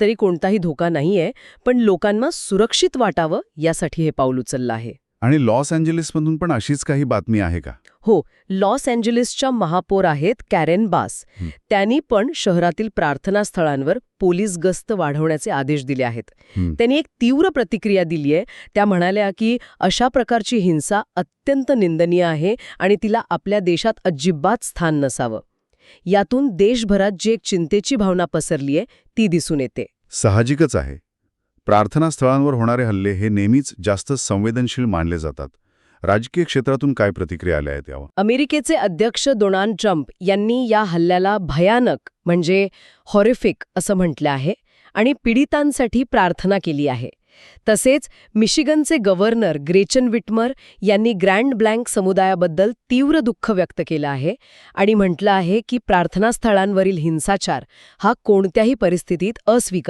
तरी कोणताही धोका नाहीये पण लोकांना सुरक्षित वाटावं यासाठी हे पाऊल उचललं आहे. आणि लॉस एंजेलिसमधून पण अशीच काही बातमी आहे का? हो लॉस एंजेलिसच्या महापौर आहेत कॅरेन बास. त्यांनी पण शहरातील प्रार्थना स्थळांवर पोलीस गस्त वाढवण्याचे आदेश दिले आहेत. त्यांनी एक तीव्र प्रतिक्रिया दिली आहे. त्या म्हणाल्या की अशा प्रकारची हिंसा अत्यंत निंदनीय आहे आणि तिला आपल्या देशात अजिबात स्थान नसावं. यातून देशभरात जी एक चिंतेची भावना पसरली आहे ती दिसून येते. साहजिकच आहे. प्रार्थना स्थळांवर होणारे हल्ले हे नेहमीच जास्त संवेदनशील मानले जातात. राजकीय क्षेत्रातून काय प्रतिक्रिया आल्या आहेत यावर? अमेरिकेचे अध्यक्ष डोनाल्ड ट्रम्प यांनी या हल्ल्याला भयानक म्हणजे हॉरिफिक असं म्हटलं आहे आणि पीडितांसाठी प्रार्थना केली आहे. तसेच मिशिगनचे गव्हर्नर ग्रेचन विटमर यांनी ग्रँड ब्लँक समुदायाबद्दल तीव्र दुःख व्यक्त केलं आहे आणि म्हटलं आहे की प्रार्थनास्थळांवरील हिंसाचार हा कोणत्याही परिस्थितीत अस्वीकार